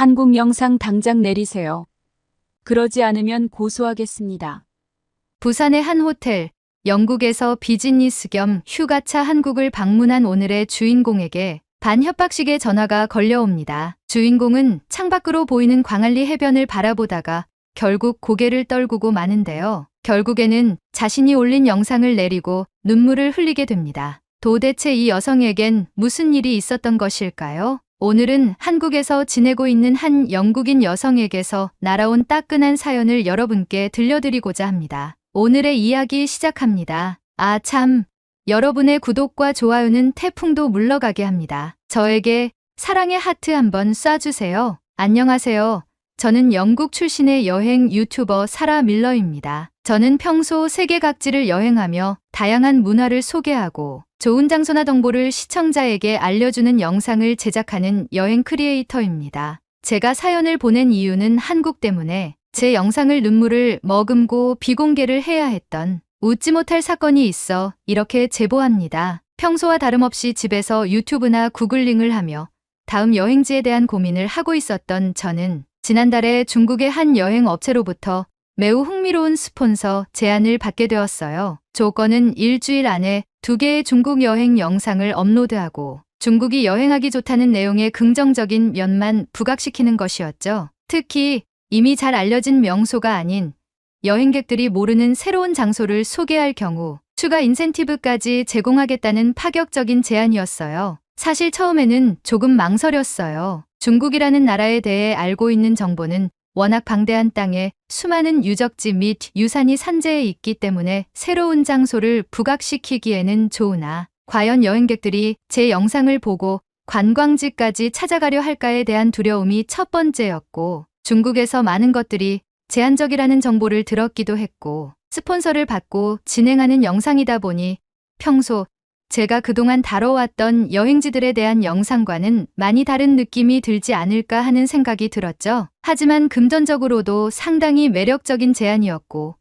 한국 영상 당장 내리세요. 그러지 않으면 고소하겠습니다. 부산의 한 호텔, 영국에서 비즈니스 겸 휴가차 한국을 방문한 오늘의 주인공에게 반협박식의 전화가 걸려옵니다. 주인공은 창밖으로 보이는 광안리 해변을 바라보다가 결국 고개를 떨구고 마는데요. 결국에는 자신이 올린 영상을 내리고 눈물을 흘리게 됩니다. 도대체 이 여성에겐 무슨 일이 있었던 것일까요? 오늘은 한국에서 지내고 있는 한 영국인 여성에게서 날아온 따끈한 사연을 여러분께 들려드리고자 합니다. 오늘의 이야기 시작합니다. 아, 참. 여러분의 구독과 좋아요는 태풍도 물러가게 합니다. 저에게 사랑의 하트 한번 쏴주세요. 안녕하세요. 저는 영국 출신의 여행 유튜버 사라 밀러입니다. 저는 평소 세계 각지를 여행하며 다양한 문화를 소개하고 좋은 장소나 정보를 시청자에게 알려주는 영상을 제작하는 여행 크리에이터입니다. 제가 사연을 보낸 이유는 한국 때문에 제 영상을 눈물을 머금고 비공개를 해야 했던 웃지 못할 사건이 있어 이렇게 제보합니다. 평소와 다름없이 집에서 유튜브나 구글링을 하며 다음 여행지에 대한 고민을 하고 있었던 저는 지난달에 중국의 한 여행 업체로부터 매우 흥미로운 스폰서 제안을 받게 되었어요. 조건은 일주일 안에 두 개의 중국 여행 영상을 업로드하고 중국이 여행하기 좋다는 내용의 긍정적인 면만 부각시키는 것이었죠. 특히 이미 잘 알려진 명소가 아닌 여행객들이 모르는 새로운 장소를 소개할 경우 추가 인센티브까지 제공하겠다는 파격적인 제안이었어요. 사실 처음에는 조금 망설였어요. 중국이라는 나라에 대해 알고 있는 정보는 워낙 방대한 땅에 수많은 유적지 및 유산이 산재해 있기 때문에 새로운 장소를 부각시키기에는 좋으나 과연 여행객들이 제 영상을 보고 관광지까지 찾아가려 할까에 대한 두려움이 첫 번째였고 중국에서 많은 것들이 제한적이라는 정보를 들었기도 했고 스폰서를 받고 진행하는 영상이다 보니 평소 제가 그동안 다뤄왔던 여행지들에 대한 영상과는 많이 다른 느낌이 들지 않을까 하는 생각이 들었죠. 하지만 금전적으로도 상당히 매력적인 제안이었고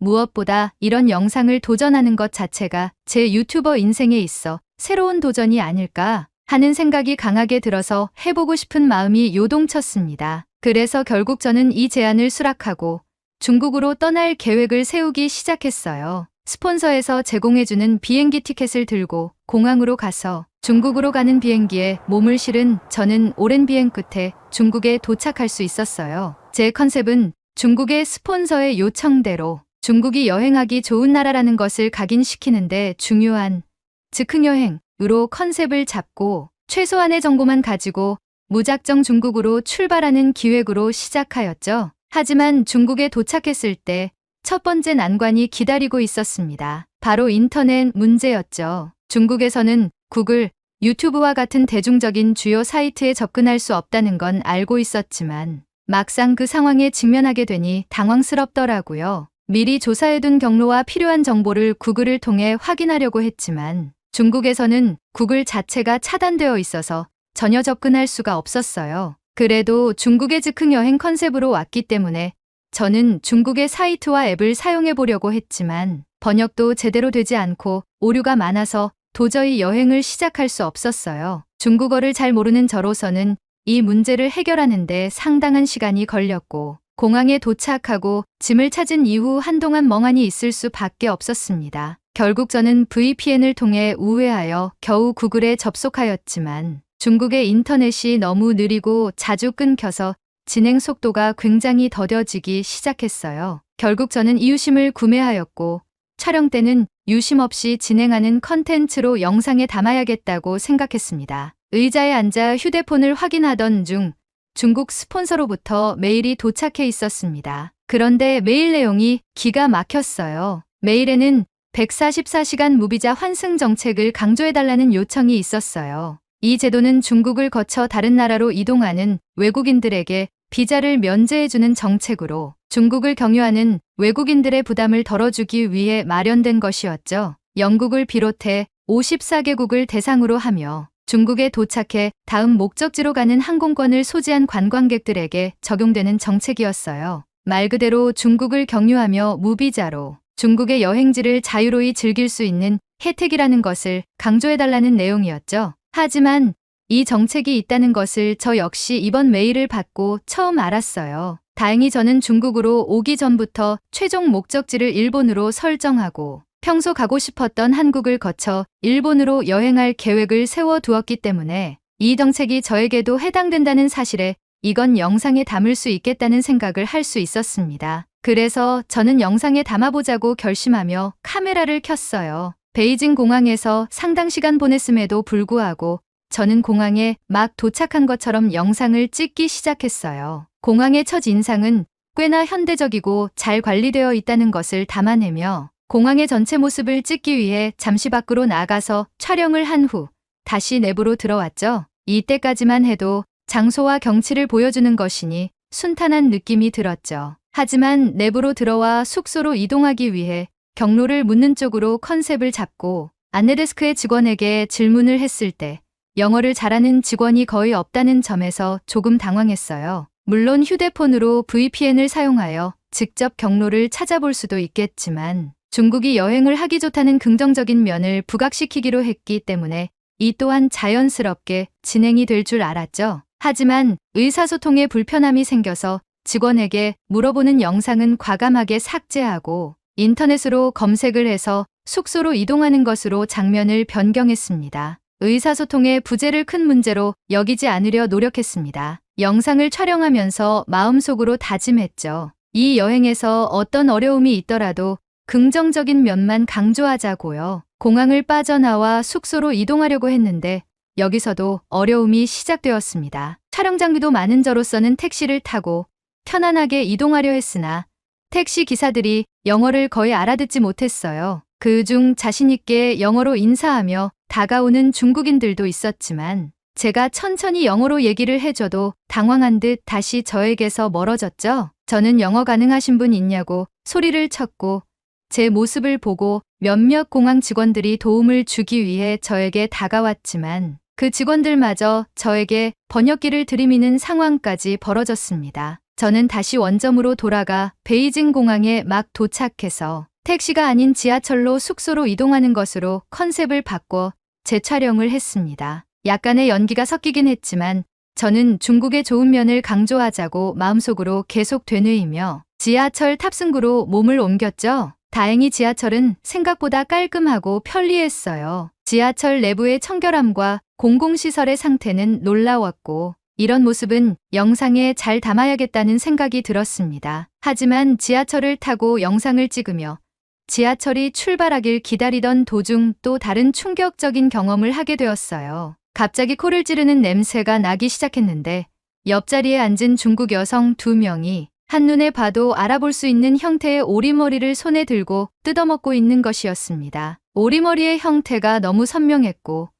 무엇보다 이런 영상을 도전하는 것 자체가 제 유튜버 인생에 있어 새로운 도전이 아닐까 하는 생각이 강하게 들어서 해보고 싶은 마음이 요동쳤습니다. 그래서 결국 저는 이 제안을 수락하고 중국으로 떠날 계획을 세우기 시작했어요. 스폰서에서 제공해주는 비행기 티켓을 들고 공항으로 가서 중국으로 가는 비행기에 몸을 실은 저는 오랜 비행 끝에 중국에 도착할 수 있었어요. 제 컨셉은 중국의 스폰서의 요청대로 중국이 여행하기 좋은 나라라는 것을 각인시키는데 중요한 즉흥여행으로 컨셉을 잡고 최소한의 정보만 가지고 무작정 중국으로 출발하는 기획으로 시작하였죠. 하지만 중국에 도착했을 때 첫 번째 난관이 기다리고 있었습니다. 바로 인터넷 문제였죠. 중국에서는 구글, 유튜브와 같은 대중적인 주요 사이트에 접근할 수 없다는 건 알고 있었지만 막상 그 상황에 직면하게 되니 당황스럽더라고요. 미리 조사해둔 경로와 필요한 정보를 구글을 통해 확인하려고 했지만 중국에서는 구글 자체가 차단되어 있어서 전혀 접근할 수가 없었어요. 그래도 중국의 즉흥 여행 컨셉으로 왔기 때문에 저는 중국의 사이트와 앱을 사용해 보려고 했지만 번역도 제대로 되지 않고 오류가 많아서 도저히 여행을 시작할 수 없었어요. 중국어를 잘 모르는 저로서는 이 문제를 해결하는데 상당한 시간이 걸렸고 공항에 도착하고 짐을 찾은 이후 한동안 멍하니 있을 수밖에 없었습니다. 결국 저는 VPN을 통해 우회하여 겨우 구글에 접속하였지만 중국의 인터넷이 너무 느리고 자주 끊겨서 진행 속도가 굉장히 더뎌지기 시작했어요. 결국 저는 이유심을 구매하였고 촬영 때는 유심 없이 진행하는 컨텐츠로 영상에 담아야겠다고 생각했습니다. 의자에 앉아 휴대폰을 확인하던 중 중국 스폰서로부터 메일이 도착해 있었습니다. 그런데 메일 내용이 기가 막혔어요. 메일에는 144시간 무비자 환승 정책을 강조해달라는 요청이 있었어요. 이 제도는 중국을 거쳐 다른 나라로 이동하는 외국인들에게 비자를 면제해주는 정책으로 중국을 경유하는 외국인들의 부담을 덜어주기 위해 마련된 것이었죠. 영국을 비롯해 54개국을 대상으로 하며 중국에 도착해 다음 목적지로 가는 항공권을 소지한 관광객들에게 적용되는 정책이었어요. 말 그대로 중국을 경유하며 무비자로 중국의 여행지를 자유로이 즐길 수 있는 혜택이라는 것을 강조해달라는 내용이었죠. 하지만 이 정책이 있다는 것을 저 역시 이번 메일을 받고 처음 알았어요. 다행히 저는 중국으로 오기 전부터 최종 목적지를 일본으로 설정하고 평소 가고 싶었던 한국을 거쳐 일본으로 여행할 계획을 세워 두었기 때문에 이 정책이 저에게도 해당된다는 사실에 이건 영상에 담을 수 있겠다는 생각을 할 수 있었습니다. 그래서 저는 영상에 담아보자고 결심하며 카메라를 켰어요. 베이징 공항에서 상당 시간 보냈음에도 불구하고 저는 공항에 막 도착한 것처럼 영상을 찍기 시작했어요. 공항의 첫 인상은 꽤나 현대적이고 잘 관리되어 있다는 것을 담아내며 공항의 전체 모습을 찍기 위해 잠시 밖으로 나가서 촬영을 한 후 다시 내부로 들어왔죠. 이때까지만 해도 장소와 경치를 보여주는 것이니 순탄한 느낌이 들었죠. 하지만 내부로 들어와 숙소로 이동하기 위해 경로를 묻는 쪽으로 컨셉을 잡고 안내데스크의 직원에게 질문을 했을 때 영어를 잘하는 직원이 거의 없다는 점에서 조금 당황했어요. 물론 휴대폰으로 VPN을 사용하여 직접 경로를 찾아볼 수도 있겠지만 중국이 여행을 하기 좋다는 긍정적인 면을 부각시키기로 했기 때문에 이 또한 자연스럽게 진행이 될 줄 알았죠. 하지만 의사소통에 불편함이 생겨서 직원에게 물어보는 영상은 과감하게 삭제하고 인터넷으로 검색을 해서 숙소로 이동하는 것으로 장면을 변경했습니다. 의사소통의 부재를 큰 문제로 여기지 않으려 노력했습니다. 영상을 촬영하면서 마음속으로 다짐했죠. 이 여행에서 어떤 어려움이 있더라도 긍정적인 면만 강조하자고요. 공항을 빠져나와 숙소로 이동하려고 했는데 여기서도 어려움이 시작되었습니다. 촬영 장비도 많은 저로서는 택시를 타고 편안하게 이동하려 했으나 택시 기사들이 영어를 거의 알아듣지 못했어요. 그 중 자신있게 영어로 인사하며 다가오는 중국인들도 있었지만 제가 천천히 영어로 얘기를 해줘도 당황한 듯 다시 저에게서 멀어졌죠. 저는 영어 가능하신 분 있냐고 소리를 쳤고 제 모습을 보고 몇몇 공항 직원들이 도움을 주기 위해 저에게 다가왔지만 그 직원들마저 저에게 번역기를 들이미는 상황까지 벌어졌습니다. 저는 다시 원점으로 돌아가 베이징 공항에 막 도착해서 택시가 아닌 지하철로 숙소로 이동하는 것으로 컨셉을 바꿔 재촬영을 했습니다. 약간의 연기가 섞이긴 했지만 저는 중국의 좋은 면을 강조하자고 마음속으로 계속 되뇌이며 지하철 탑승구로 몸을 옮겼죠. 다행히 지하철은 생각보다 깔끔하고 편리했어요. 지하철 내부의 청결함과 공공시설의 상태는 놀라웠고 이런 모습은 영상에 잘 담아야겠다는 생각이 들었습니다. 하지만 지하철을 타고 영상을 찍으며 지하철이 출발하길 기다리던 도중 또 다른 충격적인 경험을 하게 되었어요. 갑자기 코를 찌르는 냄새가 나기 시작했는데 옆자리에 앉은 중국 여성 두 명이 한눈에 봐도 알아볼 수 있는 형태의 오리머리를 손에 들고 뜯어먹고 있는 것이었습니다. 오리머리의 형태가 너무 선명했고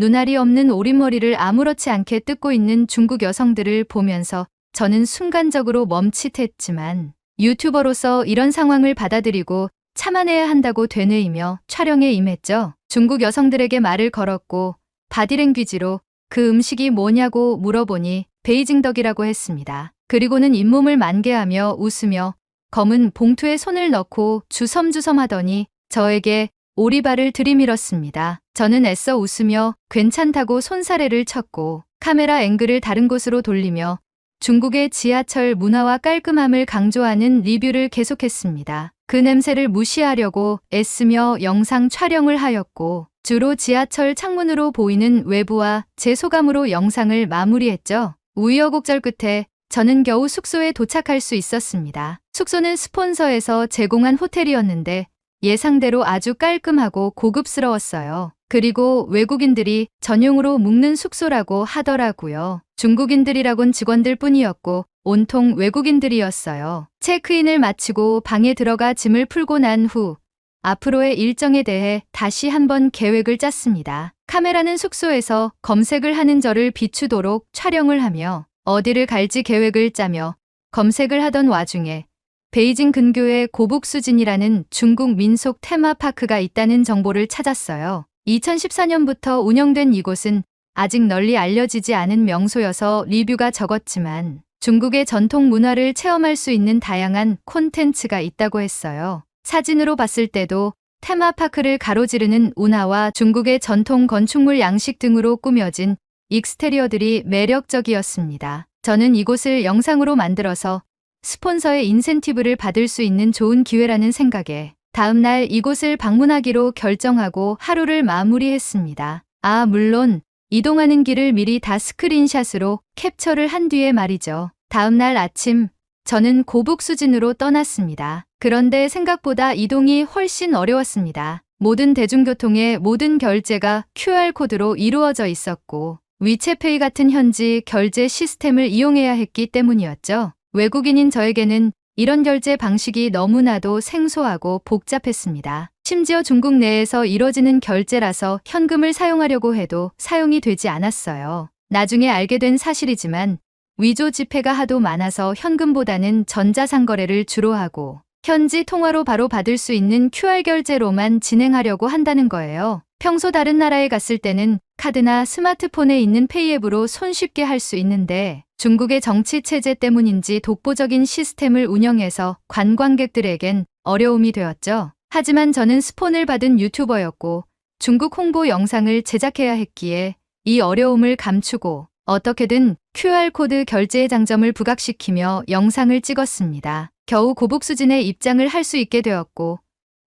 눈알이 없는 오리머리를 아무렇지 않게 뜯고 있는 중국 여성들을 보면서 저는 순간적으로 멈칫했지만 유튜버로서 이런 상황을 받아들이고 참아내야 한다고 되뇌이며 촬영에 임했죠. 중국 여성들에게 말을 걸었고 바디랭귀지로 그 음식이 뭐냐고 물어보니 베이징 덕이라고 했습니다. 그리고는 잇몸을 만개하며 웃으며 검은 봉투에 손을 넣고 주섬주섬 하더니 저에게 오리발을 들이밀었습니다. 저는 애써 웃으며 괜찮다고 손사래를 쳤고 카메라 앵글을 다른 곳으로 돌리며 중국의 지하철 문화와 깔끔함을 강조하는 리뷰를 계속했습니다. 그 냄새를 무시하려고 애쓰며 영상 촬영을 하였고 주로 지하철 창문으로 보이는 외부와 제 소감으로 영상을 마무리했죠. 우여곡절 끝에 저는 겨우 숙소에 도착할 수 있었습니다. 숙소는 스폰서에서 제공한 호텔이었는데 예상대로 아주 깔끔하고 고급스러웠어요. 그리고 외국인들이 전용으로 묵는 숙소라고 하더라고요. 중국인들이라곤 직원들 뿐이었고 온통 외국인들이었어요. 체크인을 마치고 방에 들어가 짐을 풀고 난 후 앞으로의 일정에 대해 다시 한번 계획을 짰습니다. 카메라는 숙소에서 검색을 하는 저를 비추도록 촬영을 하며 어디를 갈지 계획을 짜며 검색을 하던 와중에 베이징 근교에 고북수진이라는 중국 민속 테마파크가 있다는 정보를 찾았어요. 2014년부터 운영된 이곳은 아직 널리 알려지지 않은 명소여서 리뷰가 적었지만 중국의 전통 문화를 체험할 수 있는 다양한 콘텐츠가 있다고 했어요. 사진으로 봤을 때도 테마파크를 가로지르는 운하와 중국의 전통 건축물 양식 등으로 꾸며진 익스테리어들이 매력적이었습니다. 저는 이곳을 영상으로 만들어서 스폰서의 인센티브를 받을 수 있는 좋은 기회라는 생각에 다음날 이곳을 방문하기로 결정하고 하루를 마무리했습니다. 아, 물론 이동하는 길을 미리 다 스크린샷으로 캡처를 한 뒤에 말이죠. 다음날 아침 저는 고북 수진으로 떠났습니다. 그런데 생각보다 이동이 훨씬 어려웠습니다. 모든 대중교통의 모든 결제가 QR코드로 이루어져 있었고 위챗페이 같은 현지 결제 시스템을 이용해야 했기 때문이었죠. 외국인인 저에게는 이런 결제 방식이 너무나도 생소하고 복잡했습니다. 심지어 중국 내에서 이뤄지는 결제라서 현금을 사용하려고 해도 사용이 되지 않았어요. 나중에 알게 된 사실이지만 위조 지폐가 하도 많아서 현금보다는 전자상거래를 주로 하고 현지 통화로 바로 받을 수 있는 QR 결제로만 진행하려고 한다는 거예요. 평소 다른 나라에 갔을 때는 카드나 스마트폰에 있는 페이앱으로 손쉽게 할 수 있는데 중국의 정치 체제 때문인지 독보적인 시스템을 운영해서 관광객들에겐 어려움이 되었죠. 하지만 저는 스폰을 받은 유튜버였고 중국 홍보 영상을 제작해야 했기에 이 어려움을 감추고 어떻게든 QR코드 결제의 장점을 부각시키며 영상을 찍었습니다. 겨우 고북수진의 입장을 할 수 있게 되었고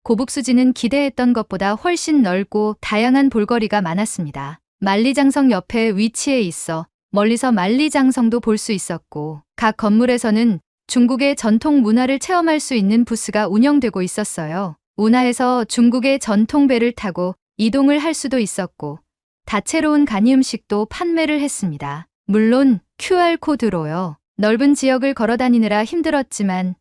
고북수진은 기대했던 것보다 훨씬 넓고 다양한 볼거리가 많았습니다. 만리장성 옆에 위치해 있어 멀리서 만리장성도 볼 수 있었고 각 건물에서는 중국의 전통 문화를 체험할 수 있는 부스가 운영되고 있었어요. 운하에서 중국의 전통 배를 타고 이동을 할 수도 있었고 다채로운 간이 음식도 판매를 했습니다. 물론 QR코드로요. 넓은 지역을 걸어 다니느라 힘들었지만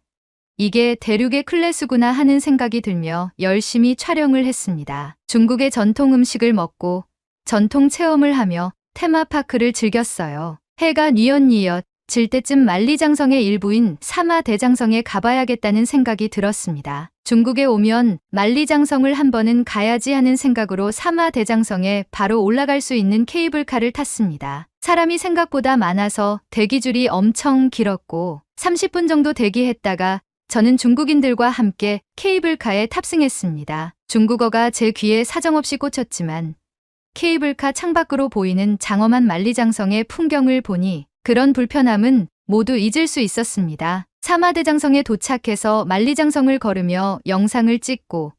이게 대륙의 클래스구나 하는 생각이 들며 열심히 촬영을 했습니다. 중국의 전통 음식을 먹고 전통 체험을 하며 테마파크를 즐겼어요. 해가 뉘엿뉘엿 질 때쯤 만리장성의 일부인 사마 대장성에 가봐야겠다는 생각이 들었습니다. 중국에 오면 만리장성을 한 번은 가야지 하는 생각으로 사마 대장성에 바로 올라갈 수 있는 케이블카를 탔습니다. 사람이 생각보다 많아서 대기줄이 엄청 길었고 30분 정도 대기했다가 저는 중국인들과 함께 케이블카에 탑승했습니다. 중국어가 제 귀에 사정없이 꽂혔지만 케이블카 창밖으로 보이는 장엄한 만리장성의 풍경을 보니 그런 불편함은 모두 잊을 수 있었습니다. 사마대장성에 도착해서 만리장성을 걸으며 영상을 찍고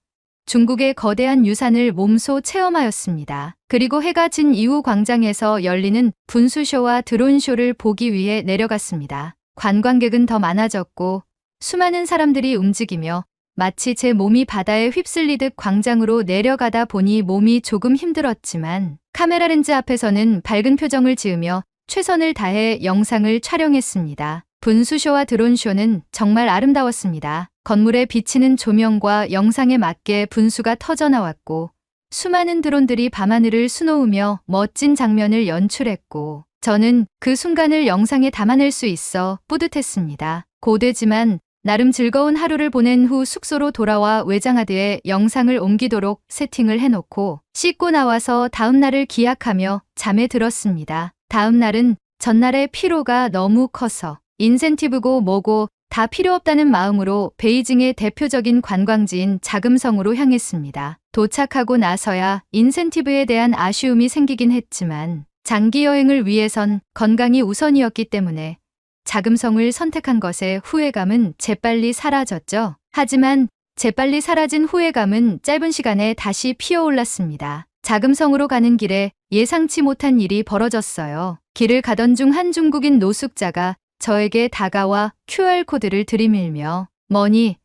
중국의 거대한 유산을 몸소 체험하였습니다. 그리고 해가 진 이후 광장에서 열리는 분수쇼와 드론쇼를 보기 위해 내려갔습니다. 관광객은 더 많아졌고 수많은 사람들이 움직이며 마치 제 몸이 바다에 휩쓸리듯 광장으로 내려가다 보니 몸이 조금 힘들었지만 카메라 렌즈 앞에서는 밝은 표정을 지으며 최선을 다해 영상을 촬영했습니다. 분수쇼와 드론쇼는 정말 아름다웠습니다. 건물에 비치는 조명과 영상에 맞게 분수가 터져 나왔고 수많은 드론들이 밤하늘을 수놓으며 멋진 장면을 연출했고 저는 그 순간을 영상에 담아낼 수 있어 뿌듯했습니다. 고되지만 나름 즐거운 하루를 보낸 후 숙소로 돌아와 외장하드에 영상을 옮기도록 세팅을 해놓고 씻고 나와서 다음날을 기약하며 잠에 들었습니다. 다음 날은 전날의 피로가 너무 커서 인센티브고 뭐고 다 필요 없다는 마음으로 베이징의 대표적인 관광지인 자금성으로 향했습니다. 도착하고 나서야 인센티브에 대한 아쉬움이 생기긴 했지만 장기 여행을 위해선 건강이 우선이었기 때문에 자금성을 선택한 것에 후회감은 재빨리 사라졌죠. 하지만 재빨리 사라진 후회감은 짧은 시간에 다시 피어올랐습니다. 자금성으로 가는 길에 예상치 못한 일이 벌어졌어요. 길을 가던 중 한 중국인 노숙자가 저에게 다가와 QR코드를 들이밀며 머니,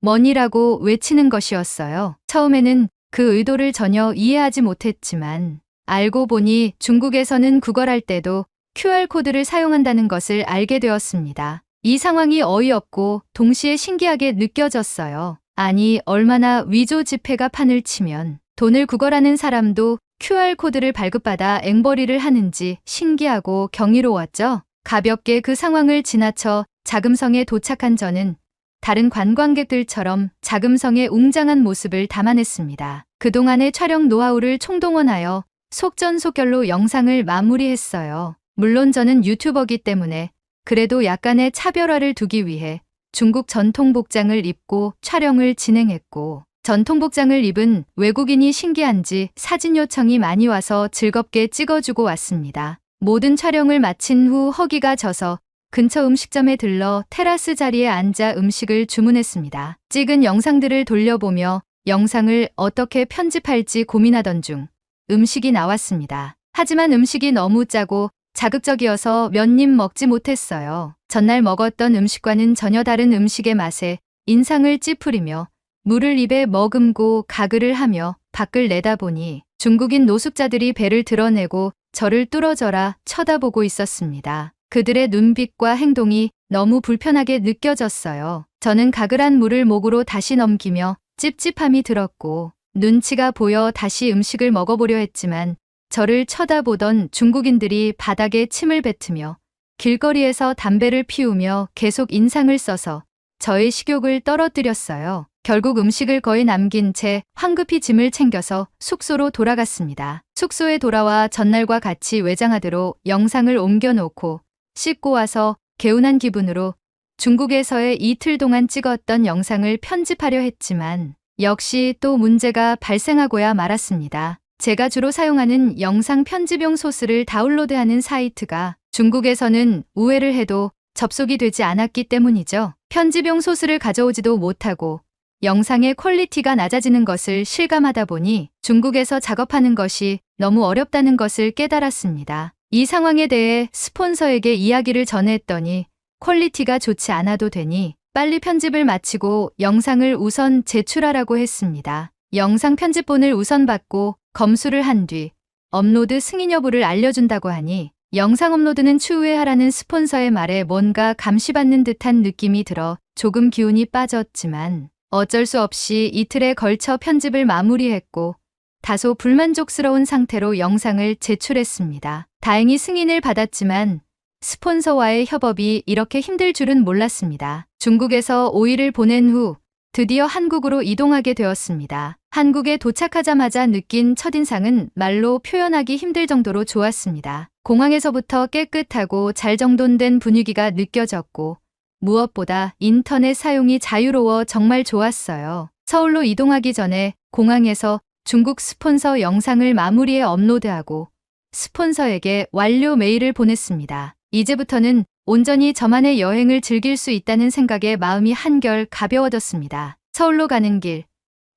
머니라고 외치는 것이었어요. 처음에는 그 의도를 전혀 이해하지 못했지만 알고 보니 중국에서는 구걸할 때도 QR코드를 사용한다는 것을 알게 되었습니다. 이 상황이 어이없고 동시에 신기하게 느껴졌어요. 아니, 얼마나 위조 지폐가 판을 치면 돈을 구걸하는 사람도 QR코드를 발급받아 앵벌이를 하는지 신기하고 경이로웠죠. 가볍게 그 상황을 지나쳐 자금성에 도착한 저는 다른 관광객들처럼 자금성의 웅장한 모습을 담아냈습니다. 그동안의 촬영 노하우를 총동원하여 속전속결로 영상을 마무리했어요. 물론 저는 유튜버기 때문에 그래도 약간의 차별화를 두기 위해 중국 전통 복장을 입고 촬영을 진행했고 전통 복장을 입은 외국인이 신기한지 사진 요청이 많이 와서 즐겁게 찍어주고 왔습니다. 모든 촬영을 마친 후 허기가 져서 근처 음식점에 들러 테라스 자리에 앉아 음식을 주문했습니다. 찍은 영상들을 돌려보며 영상을 어떻게 편집할지 고민하던 중 음식이 나왔습니다. 하지만 음식이 너무 짜고 자극적이어서 몇 입 먹지 못했어요. 전날 먹었던 음식과는 전혀 다른 음식의 맛에 인상을 찌푸리며 물을 입에 머금고 가글을 하며 밖을 내다보니 중국인 노숙자들이 배를 드러내고 저를 뚫어져라 쳐다보고 있었습니다. 그들의 눈빛과 행동이 너무 불편하게 느껴졌어요. 저는 가글한 물을 목으로 다시 넘기며 찝찝함이 들었고 눈치가 보여 다시 음식을 먹어보려 했지만 저를 쳐다보던 중국인들이 바닥에 침을 뱉으며 길거리에서 담배를 피우며 계속 인상을 써서 저의 식욕을 떨어뜨렸어요. 결국 음식을 거의 남긴 채 황급히 짐을 챙겨서 숙소로 돌아갔습니다. 숙소에 돌아와 전날과 같이 외장하드로 영상을 옮겨놓고 씻고 와서 개운한 기분으로 중국에서의 이틀 동안 찍었던 영상을 편집하려 했지만 역시 또 문제가 발생하고야 말았습니다. 제가 주로 사용하는 영상 편집용 소스를 다운로드하는 사이트가 중국에서는 우회를 해도 접속이 되지 않았기 때문이죠. 편집용 소스를 가져오지도 못하고 영상의 퀄리티가 낮아지는 것을 실감하다 보니 중국에서 작업하는 것이 너무 어렵다는 것을 깨달았습니다. 이 상황에 대해 스폰서에게 이야기를 전했더니 퀄리티가 좋지 않아도 되니 빨리 편집을 마치고 영상을 우선 제출하라고 했습니다. 영상 편집본을 우선 받고 검수를 한 뒤 업로드 승인 여부를 알려준다고 하니 영상 업로드는 추후에 하라는 스폰서의 말에 뭔가 감시받는 듯한 느낌이 들어 조금 기운이 빠졌지만 어쩔 수 없이 이틀에 걸쳐 편집을 마무리했고 다소 불만족스러운 상태로 영상을 제출했습니다. 다행히 승인을 받았지만 스폰서와의 협업이 이렇게 힘들 줄은 몰랐습니다. 중국에서 5일을 보낸 후 드디어 한국으로 이동하게 되었습니다. 한국에 도착하자마자 느낀 첫인상은 말로 표현하기 힘들 정도로 좋았습니다. 공항에서부터 깨끗하고 잘 정돈된 분위기가 느껴졌고 무엇보다 인터넷 사용이 자유로워 정말 좋았어요. 서울로 이동하기 전에 공항에서 중국 스폰서 영상을 마무리해 업로드하고 스폰서에게 완료 메일을 보냈습니다. 이제부터는 온전히 저만의 여행을 즐길 수 있다는 생각에 마음이 한결 가벼워졌습니다. 서울로 가는 길,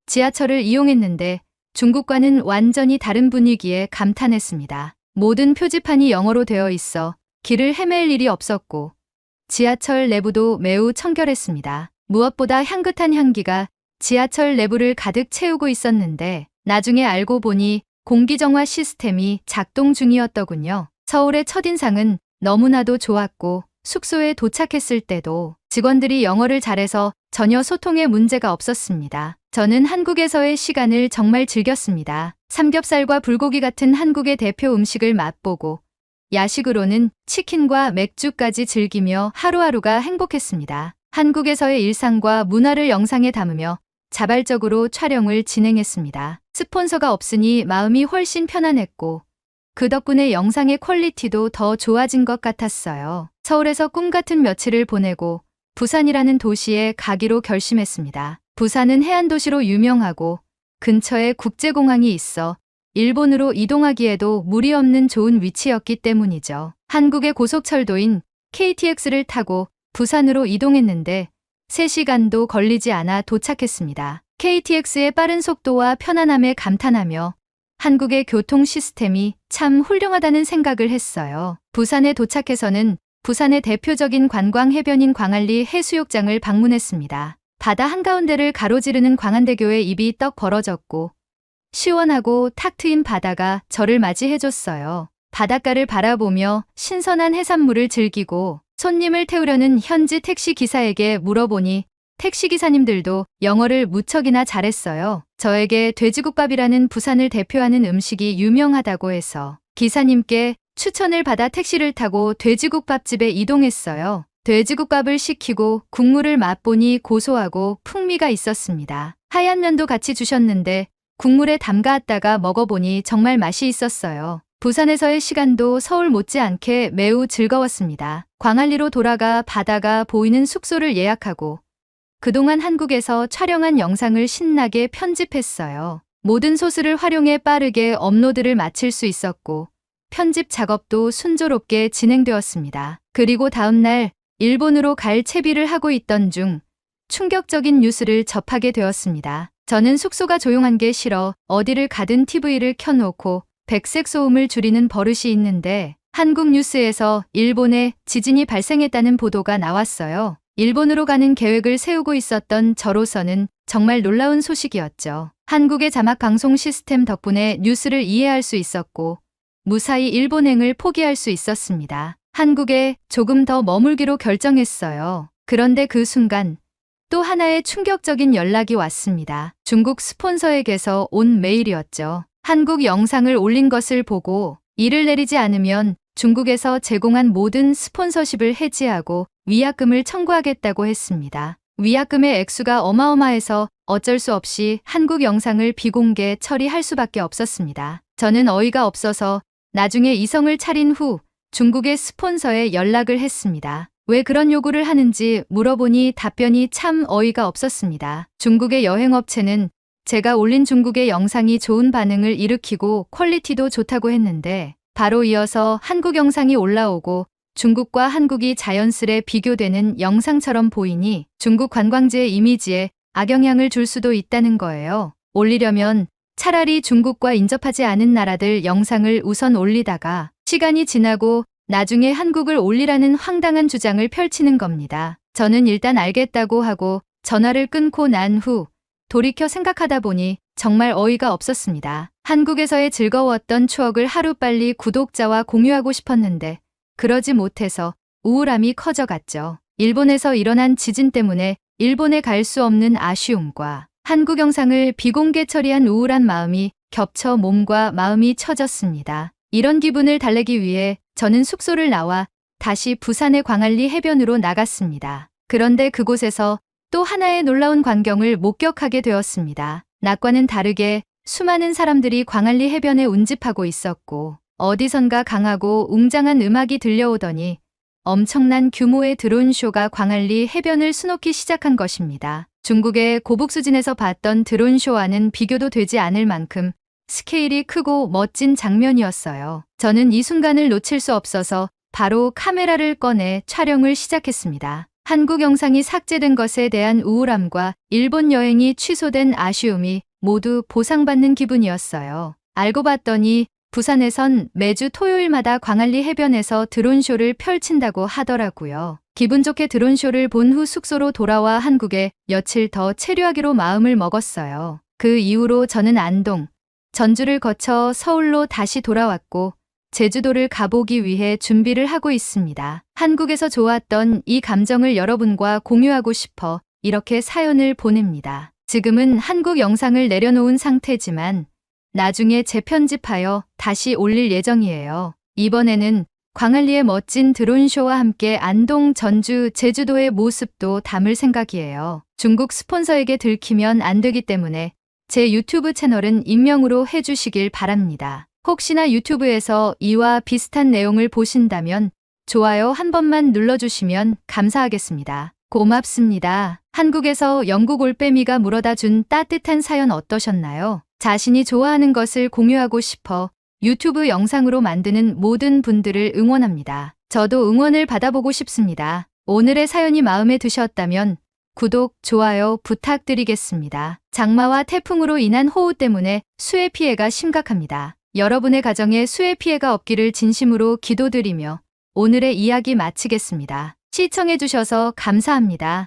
지하철을 이용했는데 중국과는 완전히 다른 분위기에 감탄했습니다. 모든 표지판이 영어로 되어 있어 길을 헤맬 일이 없었고 지하철 내부도 매우 청결했습니다. 무엇보다 향긋한 향기가 지하철 내부를 가득 채우고 있었는데 나중에 알고 보니 공기정화 시스템이 작동 중이었더군요. 서울의 첫인상은 너무나도 좋았고 숙소에 도착했을 때도 직원들이 영어를 잘해서 전혀 소통에 문제가 없었습니다. 저는 한국에서의 시간을 정말 즐겼습니다. 삼겹살과 불고기 같은 한국의 대표 음식을 맛보고 야식으로는 치킨과 맥주까지 즐기며 하루하루가 행복했습니다. 한국에서의 일상과 문화를 영상에 담으며 자발적으로 촬영을 진행했습니다. 스폰서가 없으니 마음이 훨씬 편안했고 그 덕분에 영상의 퀄리티도 더 좋아진 것 같았어요. 서울에서 꿈 같은 며칠을 보내고 부산이라는 도시에 가기로 결심했습니다. 부산은 해안 도시로 유명하고 근처에 국제공항이 있어 일본으로 이동하기에도 무리 없는 좋은 위치였기 때문이죠. 한국의 고속철도인 KTX를 타고 부산으로 이동했는데 3시간도 걸리지 않아 도착했습니다. KTX의 빠른 속도와 편안함에 감탄하며 한국의 교통 시스템이 참 훌륭하다는 생각을 했어요. 부산에 도착해서는 부산의 대표적인 관광 해변인 광안리 해수욕장을 방문했습니다. 바다 한가운데를 가로지르는 광안대교에 입이 떡 벌어졌고 시원하고 탁 트인 바다가 저를 맞이해줬어요. 바닷가를 바라보며 신선한 해산물을 즐기고 손님을 태우려는 현지 택시 기사에게 물어보니 택시 기사님들도 영어를 무척이나 잘했어요. 저에게 돼지국밥이라는 부산을 대표하는 음식이 유명하다고 해서 기사님께 추천을 받아 택시를 타고 돼지국밥집에 이동했어요. 돼지국밥을 시키고 국물을 맛보니 고소하고 풍미가 있었습니다. 하얀 면도 같이 주셨는데 국물에 담가왔다가 먹어보니 정말 맛이 있었어요. 부산에서의 시간도 서울 못지않게 매우 즐거웠습니다. 광안리로 돌아가 바다가 보이는 숙소를 예약하고 그동안 한국에서 촬영한 영상을 신나게 편집했어요. 모든 소스를 활용해 빠르게 업로드를 마칠 수 있었고 편집 작업도 순조롭게 진행되었습니다. 그리고 다음날 일본으로 갈 채비를 하고 있던 중 충격적인 뉴스를 접하게 되었습니다. 저는 숙소가 조용한 게 싫어 어디를 가든 TV를 켜놓고 백색 소음을 줄이는 버릇이 있는데 한국 뉴스에서 일본에 지진이 발생했다는 보도가 나왔어요. 일본으로 가는 계획을 세우고 있었던 저로서는 정말 놀라운 소식이었죠. 한국의 자막 방송 시스템 덕분에 뉴스를 이해할 수 있었고 무사히 일본행을 포기할 수 있었습니다. 한국에 조금 더 머물기로 결정했어요. 그런데 그 순간 또 하나의 충격적인 연락이 왔습니다. 중국 스폰서에게서 온 메일이었죠. 한국 영상을 올린 것을 보고 이를 내리지 않으면 중국에서 제공한 모든 스폰서십을 해지하고 위약금을 청구하겠다고 했습니다. 위약금의 액수가 어마어마해서 어쩔 수 없이 한국 영상을 비공개 처리할 수밖에 없었습니다. 저는 어이가 없어서 나중에 이성을 차린 후 중국의 스폰서에 연락을 했습니다. 왜 그런 요구를 하는지 물어보니 답변이 참 어이가 없었습니다. 중국의 여행업체는 제가 올린 중국의 영상이 좋은 반응을 일으키고 퀄리티도 좋다고 했는데 바로 이어서 한국 영상이 올라오고 중국과 한국이 자연스레 비교되는 영상처럼 보이니 중국 관광지의 이미지에 악영향을 줄 수도 있다는 거예요. 올리려면 차라리 중국과 인접하지 않은 나라들 영상을 우선 올리다가 시간이 지나고 나중에 한국을 올리라는 황당한 주장을 펼치는 겁니다. 저는 일단 알겠다고 하고 전화를 끊고 난 후 돌이켜 생각하다 보니 정말 어이가 없었습니다. 한국에서의 즐거웠던 추억을 하루빨리 구독자와 공유하고 싶었는데 그러지 못해서 우울함이 커져갔죠. 일본에서 일어난 지진 때문에 일본에 갈 수 없는 아쉬움과 한국 영상을 비공개 처리한 우울한 마음이 겹쳐 몸과 마음이 처졌습니다. 이런 기분을 달래기 위해 저는 숙소를 나와 다시 부산의 광안리 해변으로 나갔습니다. 그런데 그곳에서 또 하나의 놀라운 광경을 목격하게 되었습니다. 낮과는 다르게 수많은 사람들이 광안리 해변에 운집하고 있었고 어디선가 강하고 웅장한 음악이 들려오더니 엄청난 규모의 드론 쇼가 광안리 해변을 수놓기 시작한 것입니다. 중국의 고북수진에서 봤던 드론 쇼와는 비교도 되지 않을 만큼 스케일이 크고 멋진 장면이었어요. 저는 이 순간을 놓칠 수 없어서 바로 카메라를 꺼내 촬영을 시작했습니다. 한국 영상이 삭제된 것에 대한 우울함과 일본 여행이 취소된 아쉬움이 모두 보상받는 기분이었어요. 알고 봤더니 부산에선 매주 토요일마다 광안리 해변에서 드론쇼를 펼친다고 하더라고요. 기분 좋게 드론쇼를 본 후 숙소로 돌아와 한국에 며칠 더 체류하기로 마음을 먹었어요. 그 이후로 저는 안동, 전주를 거쳐 서울로 다시 돌아왔고 제주도를 가보기 위해 준비를 하고 있습니다. 한국에서 좋았던 이 감정을 여러분과 공유하고 싶어 이렇게 사연을 보냅니다. 지금은 한국 영상을 내려놓은 상태지만 나중에 재편집하여 다시 올릴 예정이에요. 이번에는 광안리의 멋진 드론쇼와 함께 안동, 전주, 제주도의 모습도 담을 생각이에요. 중국 스폰서에게 들키면 안 되기 때문에 제 유튜브 채널은 익명으로 해주시길 바랍니다. 혹시나 유튜브에서 이와 비슷한 내용을 보신다면 좋아요 한 번만 눌러주시면 감사하겠습니다. 고맙습니다. 한국에서 영국 올빼미가 물어다 준 따뜻한 사연 어떠셨나요? 자신이 좋아하는 것을 공유하고 싶어 유튜브 영상으로 만드는 모든 분들을 응원합니다. 저도 응원을 받아보고 싶습니다. 오늘의 사연이 마음에 드셨다면 구독, 좋아요 부탁드리겠습니다. 장마와 태풍으로 인한 호우 때문에 수해 피해가 심각합니다. 여러분의 가정에 수해 피해가 없기를 진심으로 기도드리며 오늘의 이야기 마치겠습니다. 시청해주셔서 감사합니다.